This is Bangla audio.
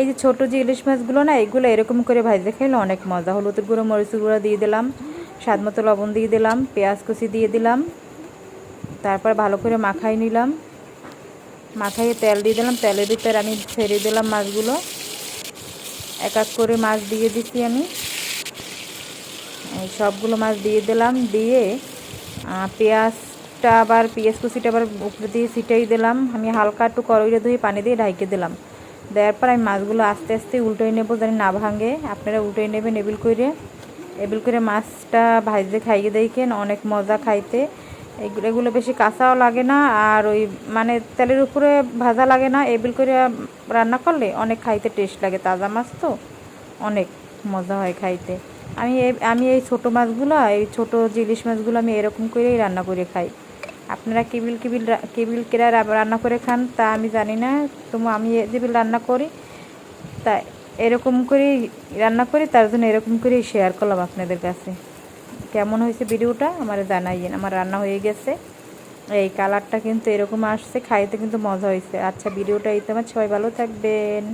এই যে ছোটো যে ইলিশ মাছগুলো না, এগুলো এরকম করে ভাজতে খেলে অনেক মজা। হলুদের গুঁড়ো মরিচের গুঁড়ো দিয়ে দিলাম, স্বাদ মতো লবণ দিয়ে দিলাম, পেঁয়াজ কুচি দিয়ে দিলাম, তারপর ভালো করে মাখাই নিলাম। মাখাইয়ে তেল দিয়ে দিলাম, তেলের ভিতরে আমি ছেড়ে দিলাম মাছগুলো। এক এক করে মাছ দিয়ে দিচ্ছি আমি। সবগুলো মাছ দিয়ে দিলাম, দিয়ে পেঁয়াজটা আবার, পেঁয়াজ কুচিটা আবার উপরে দিয়ে ছিটাই দিলাম। আমি হালকা একটু করইরে ধুয়ে পানি দিয়ে ঢাইকে দিলাম। দেওয়ার পর আমি মাছগুলো আস্তে আস্তে উল্টোই নেব, যেন না ভাঙে। আপনারা উল্টোই নেবেন এবিল করে এবিল করে মাছটা ভাজতে, খাইয়ে দেখেন, অনেক মজা খাইতে। এগুলো এগুলো বেশি কাঁচাও লাগে না, আর ওই মানে তেলের উপরে ভাজা লাগে না। এবিল করে রান্না করলে অনেক খাইতে টেস্ট লাগে। তাজা মাছ তো, অনেক মজা হয় খাইতে। আমি আমি এই ছোটো মাছগুলো, এই ছোটো যে ইলিশ মাছগুলো আমি এরকম করেই রান্না করে খাই। আপনারা কেবিল কিবিল কিবিল কেরা রান্না করে খান, তা আমি জানি না। তবু আমি যেবিল রান্না করি, তা এরকম করেই রান্না করি, তার জন্য এরকম করেই শেয়ার করলাম আপনাদের কাছে। কেমন হয়েছে ভিডিওটা আমার জানাইয়েন। আমার রান্না হয়ে গেছে। এই কালারটা কিন্তু এরকম আসছে, খাইতে কিন্তু মজা হয়েছে আচ্ছা ভিডিওটা এই তোমার সবাই ভালো থাকবেন।